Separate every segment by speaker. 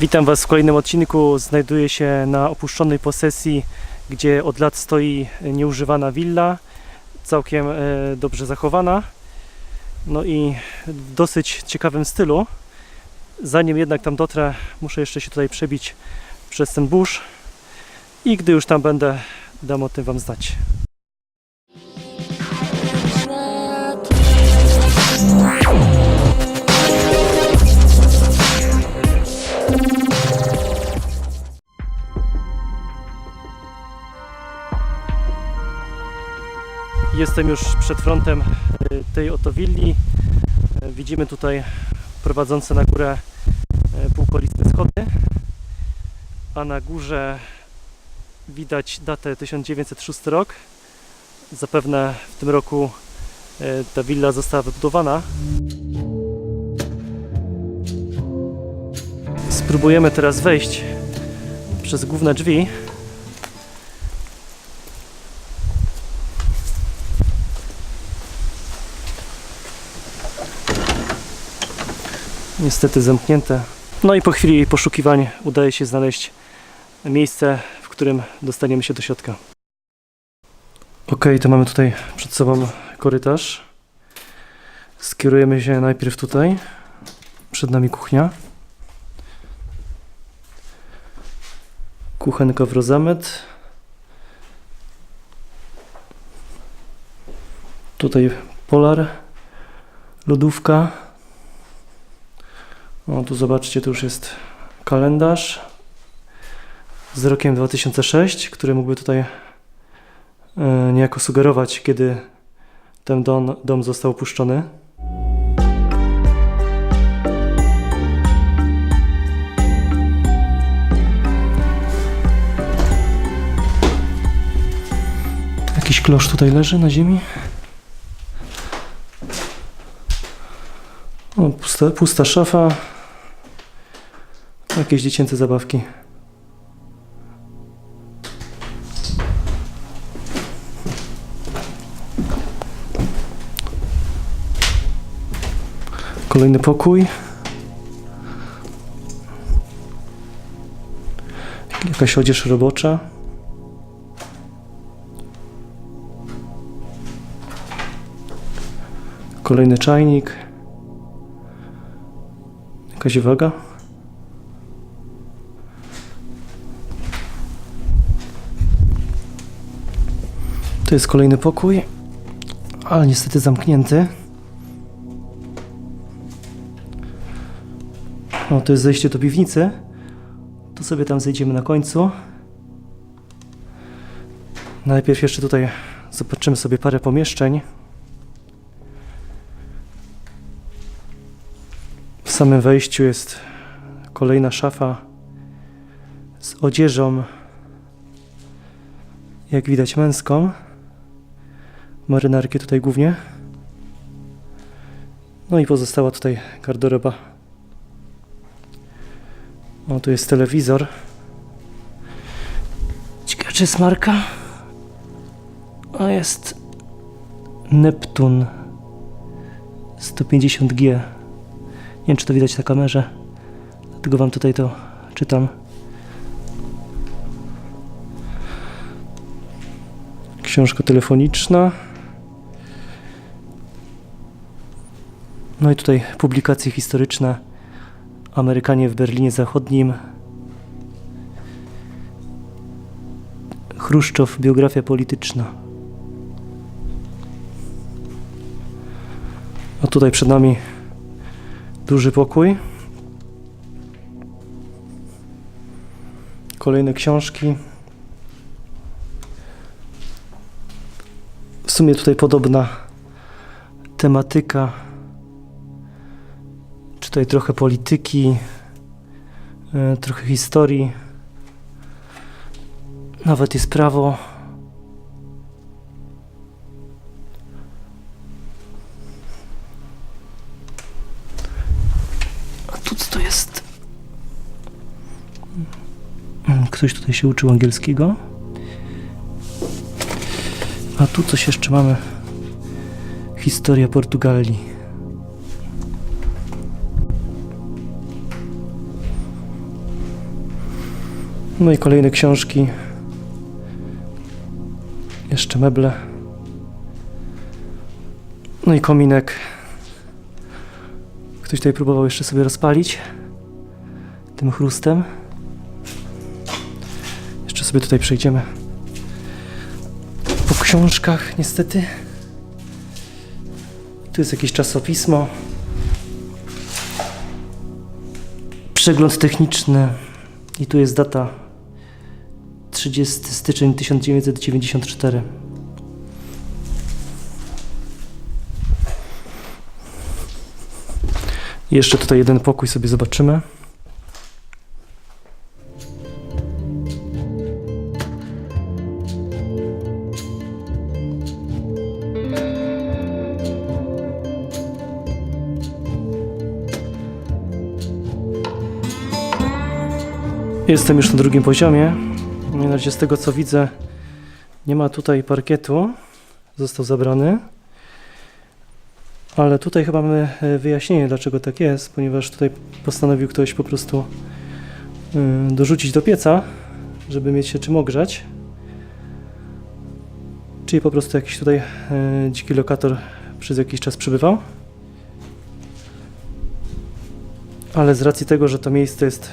Speaker 1: Witam Was w kolejnym odcinku. Znajduję się na opuszczonej posesji, gdzie od lat stoi nieużywana willa, całkiem e, dobrze zachowana. No i w dosyć ciekawym stylu. Zanim jednak tam dotrę, muszę jeszcze się tutaj przebić przez ten burz i gdy już tam będę, dam o tym Wam znać. Jestem już przed frontem y, tej oto willi. Y, Widzimy tutaj prowadzące na górę y, półkoliste schody, a na górze widać datę 1906 rok. Zapewne w tym roku ta willa została wybudowana. Spróbujemy teraz wejść przez główne drzwi. Niestety zamknięte. No i po chwili poszukiwań udaje się znaleźć miejsce, w którym dostaniemy się do środka. Ok, to mamy tutaj przed sobą korytarz. Skierujemy się najpierw tutaj. Przed nami kuchnia. Kuchenka w rozamet. Tutaj polar, lodówka. O, tu zobaczcie, tu już jest kalendarz z rokiem 2006, który mógłby tutaj e, niejako sugerować, kiedy ten dom, dom został opuszczony. Jakiś klosz tutaj leży na ziemi. O, pusta, pusta szafa. Jakieś dziecięce zabawki. Kolejny pokój. Jakaś odzież robocza. Kolejny czajnik. Jakaś waga? To jest kolejny pokój, ale niestety zamknięty. O, to jest zejście do piwnicy. To sobie tam zejdziemy na końcu. Najpierw jeszcze tutaj zobaczymy sobie parę pomieszczeń. W samym wejściu jest kolejna szafa z odzieżą, jak widać męską. Marynarki tutaj głównie. No i pozostała tutaj garderoba. O, tu jest telewizor. Ciekawe, czy jest marka? A jest Neptun 150G. Nie wiem, czy to widać na kamerze. Dlatego wam tutaj to czytam. Książka telefoniczna. No i tutaj publikacje historyczne. Amerykanie w Berlinie Zachodnim. Chruszczow, biografia polityczna. A tutaj przed nami duży pokój. Kolejne książki. W sumie tutaj podobna tematyka. Tutaj trochę polityki, e, trochę historii. Nawet jest prawo. A tu co to jest? Mm, Ktoś tutaj się uczył angielskiego. A tu coś jeszcze mamy. Historia Portugalii. No i kolejne książki. Jeszcze meble. No i kominek. Ktoś tutaj próbował jeszcze sobie rozpalić tym chrustem. Jeszcze sobie tutaj przejdziemy po książkach, niestety. Tu jest jakieś czasopismo. Przegląd techniczny. I tu jest data 30 styczeń 1994. I Jeszcze tutaj jeden pokój sobie zobaczymy. Jestem już na drugim poziomie. Na razie z tego co widzę, nie ma tutaj parkietu. Został zabrany. Ale tutaj chyba mamy e, wyjaśnienie, dlaczego tak jest, ponieważ tutaj postanowił ktoś po prostu y, dorzucić do pieca, żeby mieć się czym ogrzać. Czyli po prostu jakiś tutaj e, dziki lokator przez jakiś czas przebywał. Ale z racji tego, że to miejsce jest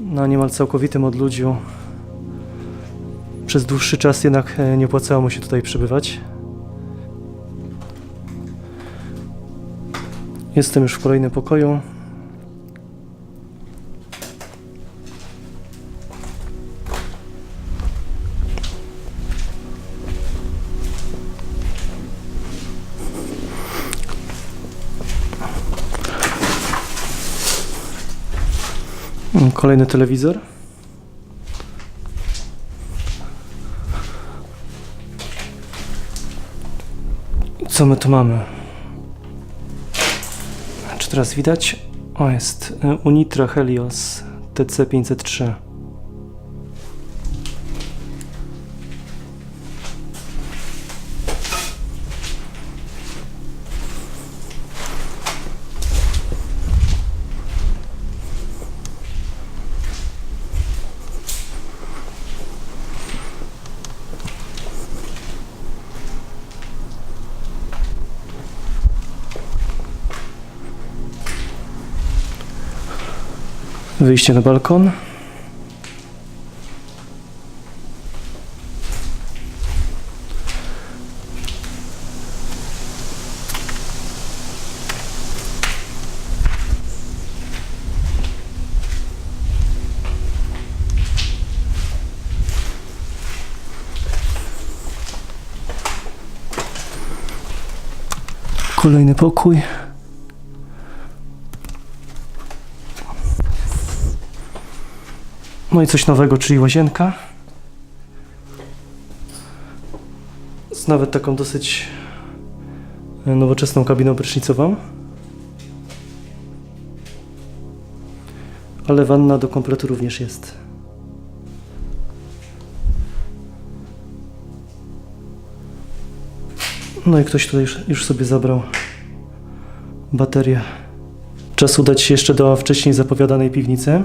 Speaker 1: na niemal całkowitym odludziu, przez dłuższy czas jednak e, nie opłacało mu się tutaj przebywać. Jestem już w kolejnym pokoju. Kolejny telewizor. Co my tu mamy? Czy teraz widać? O, jest y, Unitra Helios TC503. Wyjście na balkon. Kolejny pokój. No i coś nowego, czyli łazienka. Z nawet taką dosyć e, nowoczesną kabiną prysznicową. Ale wanna do kompletu również jest. No i ktoś tutaj już, już sobie zabrał baterię. Czas udać się jeszcze do wcześniej zapowiadanej piwnicy.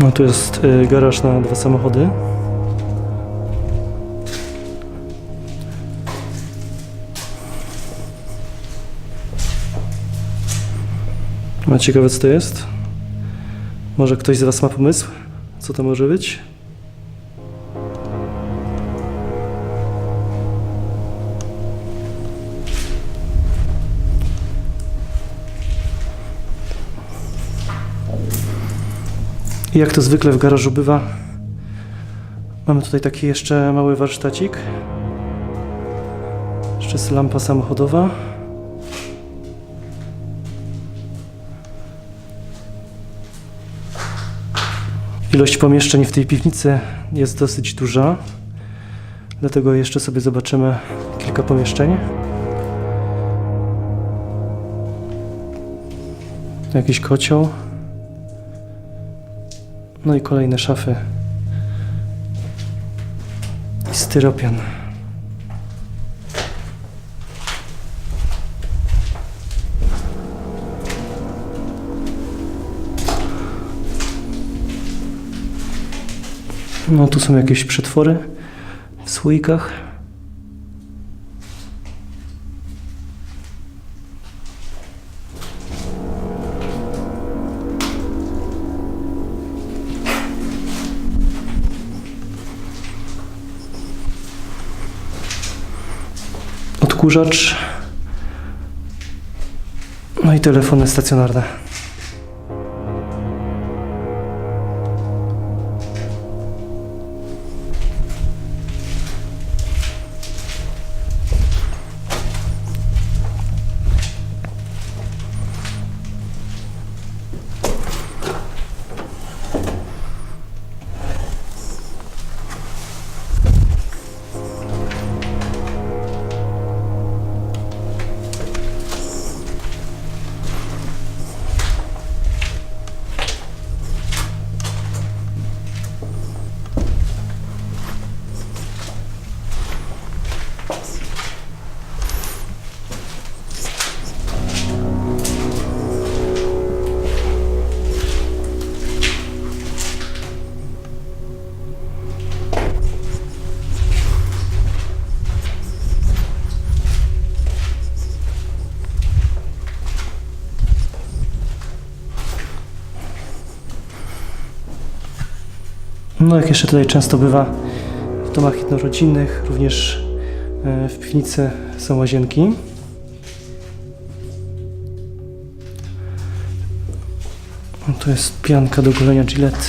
Speaker 1: No tu jest y, garaż na dwa samochody. No ciekawe co to jest. Może ktoś z Was ma pomysł? Co to może być? Jak to zwykle w garażu bywa, mamy tutaj taki jeszcze mały warsztacik. Jeszcze jest lampa samochodowa. Ilość pomieszczeń w tej piwnicy jest dosyć duża, dlatego jeszcze sobie zobaczymy kilka pomieszczeń. Jakiś kocioł. No i kolejne szafy. I styropian. No tu są jakieś przetwory w słoikach. Odkurzacz. No i telefony stacjonarne. No jak jeszcze tutaj często bywa w domach jednorodzinnych, również e, w piwnicy są łazienki. Tu jest pianka do golenia Gillette.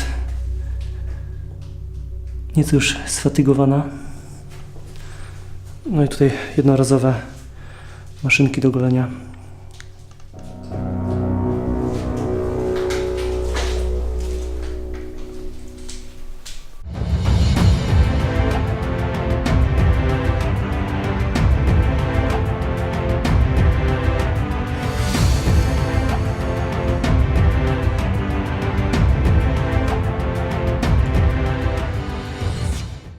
Speaker 1: Nieco już sfatygowana. No i tutaj jednorazowe maszynki do golenia.